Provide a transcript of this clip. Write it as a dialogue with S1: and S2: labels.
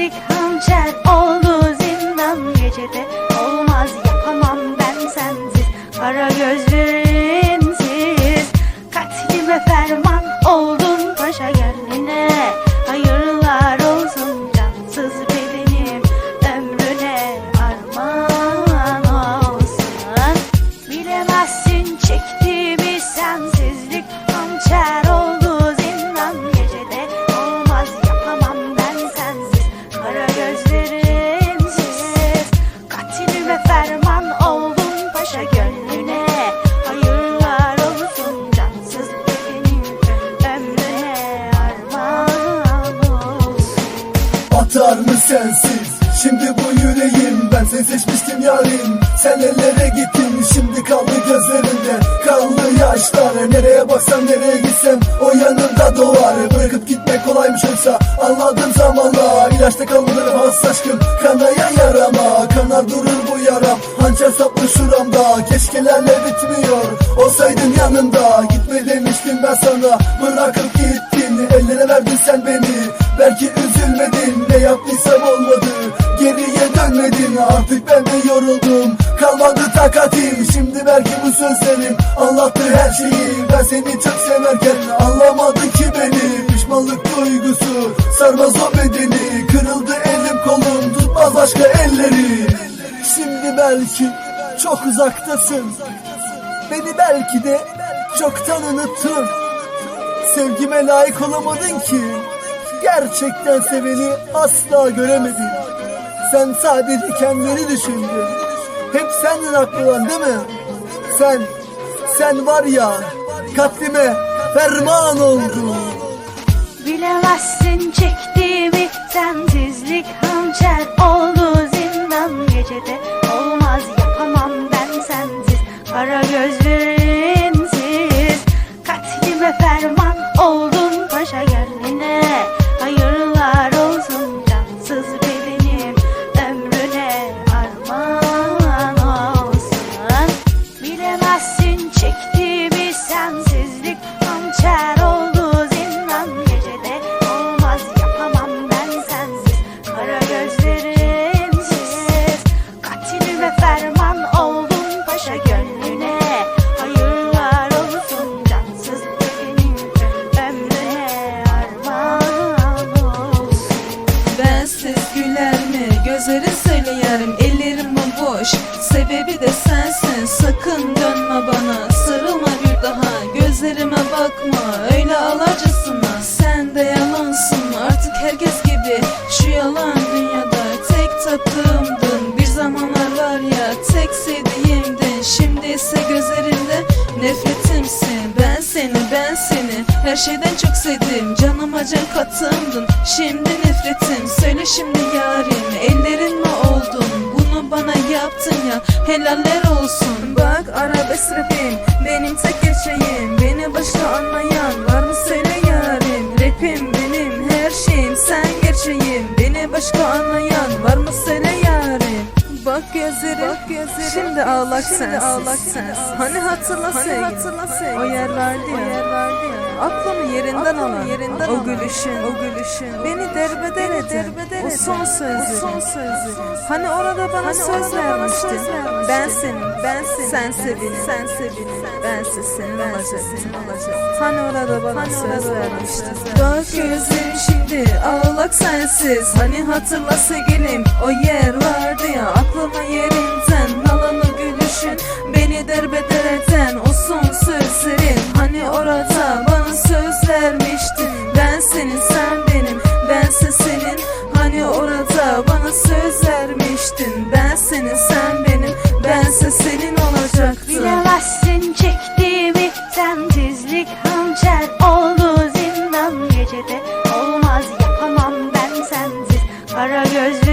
S1: Çelik hançer oldu zindan gecede. Olmaz yapamam ben sensiz. Kara gözlü sensiz Katlime ferman
S2: artar mı sensiz Şimdi bu yüreğim. Ben seni seçmiştim yarim. Sen ellere gittin. Şimdi kaldı gözlerinde. Kaldı yaşlar nereye baksam nereye gitsem. O yanında doğar Bırakıp gitmek kolaymış oysa. Anladım zamanla ilaçta kalmadı fazla aşkım. Kanayan yarama kanar durur bu yaram. Hançer saplı şuramda keşkelerle bitmiyor. Olsaydın yanımda gitme demiştim ben sana. Bırakıp gittin ellere verdin sen beni. Belki takatim. Şimdi belki bu sözlerim Anlattı her şeyi. Ben seni çok severken Anlamadın ki beni. Pişmanlık duygusu Sarmaz o bedeni. Kırıldı elim kolum tutmaz başka elleri. Şimdi belki çok uzaktasın. Beni belki de çoktan unuttun. Sevgime layık olamadın ki. Gerçekten seveni asla göremedin. Sen sadece kendini düşündün Hep sendin haklı olan değil mi? Sen, sen var ya katlime ferman oldun.
S1: Bilemezsin çektiğimi sensizlik hançer oldu zindan. Gecede Olmaz yapamam ben sensiz. Kara gözlerinsiz
S3: Sebebi de sensin sakın dönme bana. Sarılma bir daha gözlerime bakma. Öyle alarcasına sen de yalansın. Artık herkes gibi şu yalan dünyada Tek tatlımdın bir zamanlar var ya Tek sevdiğimdin. Şimdi ise gözlerinde Nefretimsin. Ben seni ben seni Her şeyden çok sevdim. Canıma can katımdın Şimdi nefretim. Söyle şimdi yarim Ellerin mi oldun yaptın ya? Helaller olsun. Bak arabesk rapim. Benim tek gerçeğim. Beni başka anlayan var mı söyle yarim Rapim benim her şeyim sen gerçeğim. Beni başka anlayan var mı söyle yarim Bak gözlerim, Bak gözlerim. Şimdi ağlak sensin. ağlak sensin. Hani hatırla hani hatırla. O yer vardı ya. Aklımı yerinden alan yerinden o gülüşün, o gülüşün. Beni derbeder eden o son sözü. O son sözü. Hani orada bana söz vermiştin. Ben senin, ben senin. Sen sevinin, sen sevinin. Bensiz senin olacaktım. Hani orada bana söz vermiştin. Bak gözlerim şimdi ağlak sensiz. Hani hatırla sevgilim o yer vardı ya. Aklıma yerinden alanı gülüşün. Beni derbeder eden o son sözlerin. Hani orada senin sen benim bense senin olacaktın.
S1: Bilemezsin çektiğimi sensizlik hançer oldu zindan gecede Olmaz yapamam ben sensiz Kara gözlerinsiz